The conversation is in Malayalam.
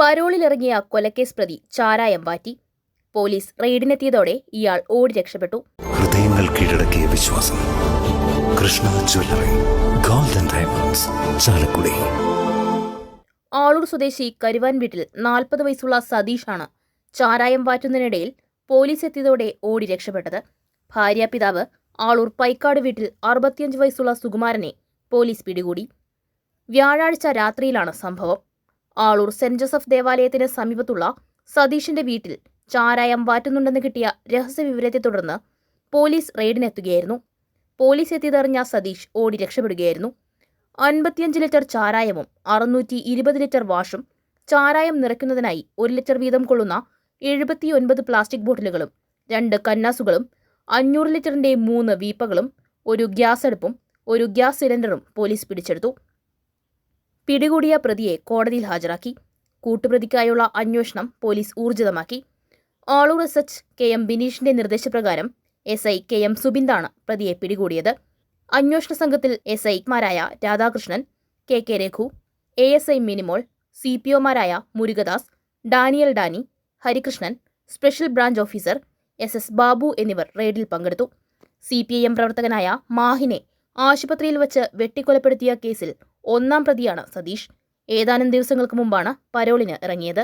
പരോളിലിറങ്ങിയ കൊലക്കേസ് പ്രതി ചാരായം വാറ്റി. പോലീസ് റെയ്ഡിനെത്തിയതോടെ ഇയാൾ ഓടി രക്ഷപ്പെട്ടു. ഹൃദയങ്ങൾ കീഴടക്കിയ വിശ്വാസം. Krishna jewellery golden diamonds Chalakudy. Aloor സ്വദേശി കരുവാൻ വീട്ടിൽ നാൽപ്പത് വയസ്സുള്ള സതീഷാണ് ചാരായം വാറ്റുന്നതിനിടയിൽ പോലീസ് എത്തിയതോടെ ഓടി രക്ഷപ്പെട്ടത്. ഭാര്യ പിതാവ് ആളൂർ പൈക്കാട് വീട്ടിൽ അറുപത്തിയഞ്ച് വയസ്സുള്ള സുകുമാരനെ പോലീസ് പിടികൂടി. വ്യാഴാഴ്ച രാത്രിയിലാണ് സംഭവം. ആളൂർ സെന്റ് ജോസഫ് ദേവാലയത്തിന് സമീപത്തുള്ള സതീഷിന്റെ വീട്ടിൽ ചാരായം വാറ്റുന്നുണ്ടെന്ന് കിട്ടിയ രഹസ്യവിവരത്തെ തുടർന്ന് പോലീസ് റെയ്ഡിനെത്തുകയായിരുന്നു. പോലീസ് എത്തിയതറിഞ്ഞ സതീഷ് ഓടി രക്ഷപ്പെടുകയായിരുന്നു. അൻപത്തിയഞ്ച് ലിറ്റർ ചാരായവും അറുന്നൂറ്റി ഇരുപത് ലിറ്റർ വാഷും ചാരായം നിറയ്ക്കുന്നതിനായി ഒരു ലിറ്റർ വീതം കൊള്ളുന്ന എഴുപത്തിയൊൻപത് പ്ലാസ്റ്റിക് ബോട്ടിലുകളും രണ്ട് കന്നാസുകളും അഞ്ഞൂറ് ലിറ്ററിന്റെ മൂന്ന് വീപ്പകളും ഒരു ഗ്യാസ് അടുപ്പും ഒരു ഗ്യാസ് സിലിണ്ടറും പോലീസ് പിടിച്ചെടുത്തു. പിടികൂടിയ പ്രതിയെ കോടതിയിൽ ഹാജരാക്കി. കൂട്ടുപ്രതിക്കായുള്ള അന്വേഷണം പോലീസ് ഊർജിതമാക്കി. എസ് എച്ച് കെ എം ബിനീഷിന്റെ നിർദ്ദേശപ്രകാരം എസ് ഐ കെ എം സുബിന്ദാണ് പ്രതിയെ പിടികൂടിയത്. അന്വേഷണ സംഘത്തിൽ എസ് ഐമാരായ Radhakrishnan K K Raghu A S I Minimol C P ഒമാരായ Murugadas Daniel Dani Harikrishnan special branch officer S S Babu എന്നിവർ റെയ്ഡിൽ പങ്കെടുത്തു. സി പി ഐ എം പ്രവർത്തകനായ മാഹിനെ ആശുപത്രിയിൽ വച്ച് വെട്ടിക്കൊലപ്പെടുത്തിയ കേസിൽ ഒന്നാം പ്രതിയാണ് സതീഷ്. ഏതാനും ദിവസങ്ങൾക്ക് മുമ്പാണ് പരോളിന് ഇറങ്ങിയത്.